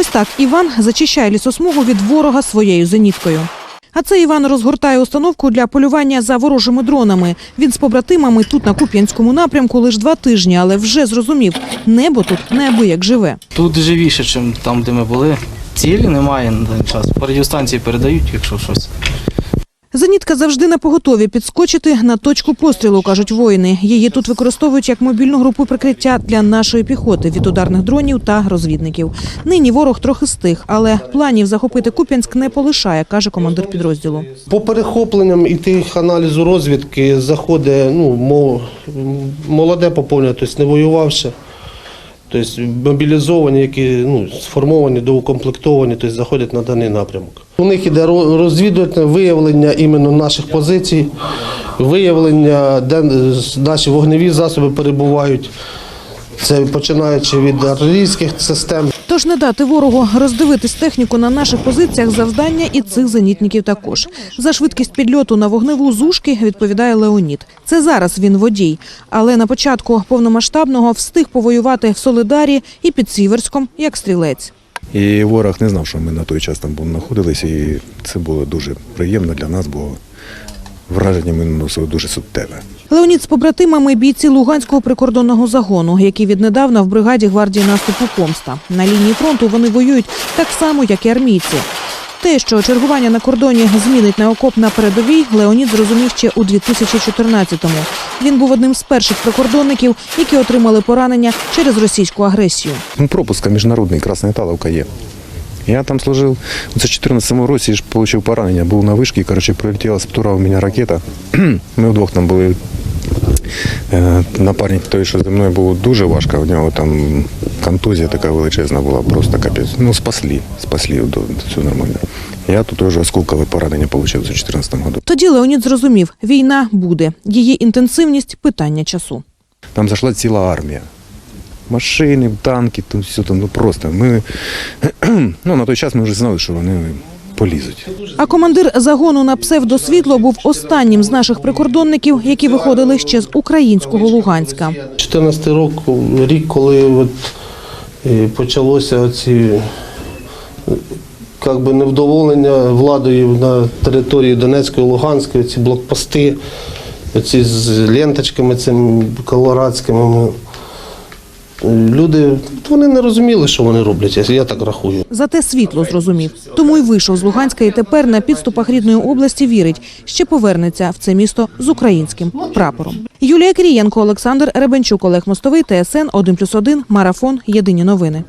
Ось так Іван зачищає лісосмугу від ворога своєю зеніткою. А це Іван розгортає установку для полювання за ворожими дронами. Він з побратимами тут на Куп'янському напрямку лише два тижні, але вже зрозумів, небо тут неабияк живе. Тут живіше, ніж там, де ми були. Цілі немає на даний час. По радіостанції передають, якщо щось. Зенітка завжди на поготові підскочити на точку пострілу, кажуть воїни. Її тут використовують як мобільну групу прикриття для нашої піхоти від ударних дронів та розвідників. Нині ворог трохи стих, але планів захопити Куп'янськ не полишає, каже командир підрозділу. По перехопленням і тих аналізу розвідки заходить ну, молоде поповнення, тобто не воювавши. Тобто мобілізовані, які ну, сформовані, доукомплектовані, тобто заходять на даний напрямок. У них іде ро- розвідувальне виявлення іменно наших позицій, виявлення, де е, наші вогневі засоби перебувають. Це починаючи від артилерійських систем, Тож не дати ворогу роздивитись техніку на наших позиціях завдання і цих зенітників також. За швидкість підльоту на вогневу зушки відповідає Леонід. Це зараз він водій, але на початку повномасштабного встиг повоювати в Солидарі і під Сіверськом як стрілець. І ворог не знав, що ми на той час там знаходилися, і це було дуже приємно для нас, бо враження ми наносили дуже суттєве. Леонід з побратимами бійці Луганського прикордонного загону, які віднедавна в бригаді гвардії наступу Помста. На лінії фронту вони воюють так само, як і армійці. Те, що чергування на кордоні змінить на окоп на передовій, Леонід зрозумів ще у 2014-му. Він був одним з перших прикордонників, які отримали поранення через російську агресію. Ну, пропуска міжнародний Красна Таловка є. Я там служив у 2014 році, ж отримав поранення, був на вишці, коротше, прилетіла з птура в мене ракета. Ми вдвох там були. Е, Напарник той, що зі мною було дуже важко, у нього там контузія така величезна була, просто капець. Ну, спасли, спасли, до- все нормально. Я тут вже осколкове поранення отримав у 2014 році. Тоді Леонід зрозумів, війна буде. Її інтенсивність питання часу. Там зайшла ціла армія. Машини, танки, там все там, ну просто. Ми, ну, на той час ми вже знали, що вони полізуть. А командир загону на псевдосвітло був останнім з наших прикордонників, які виходили ще з українського Луганська. 14 рок, рік, коли от, е, почалося оці як би невдоволення владою на території Донецької, Луганської, ці блокпости, оці з ленточками цими колорадськими. Люди вони не розуміли, що вони роблять, я- так рахую. Зате світло зрозумів. Тому й вийшов з Луганська і тепер на підступах рідної області вірить, ще повернеться в це місто з українським прапором. Юлія Крієнко, Олександр Ребенчук, Олег Мостовий, ТСН 1+,1, Марафон. Єдині новини.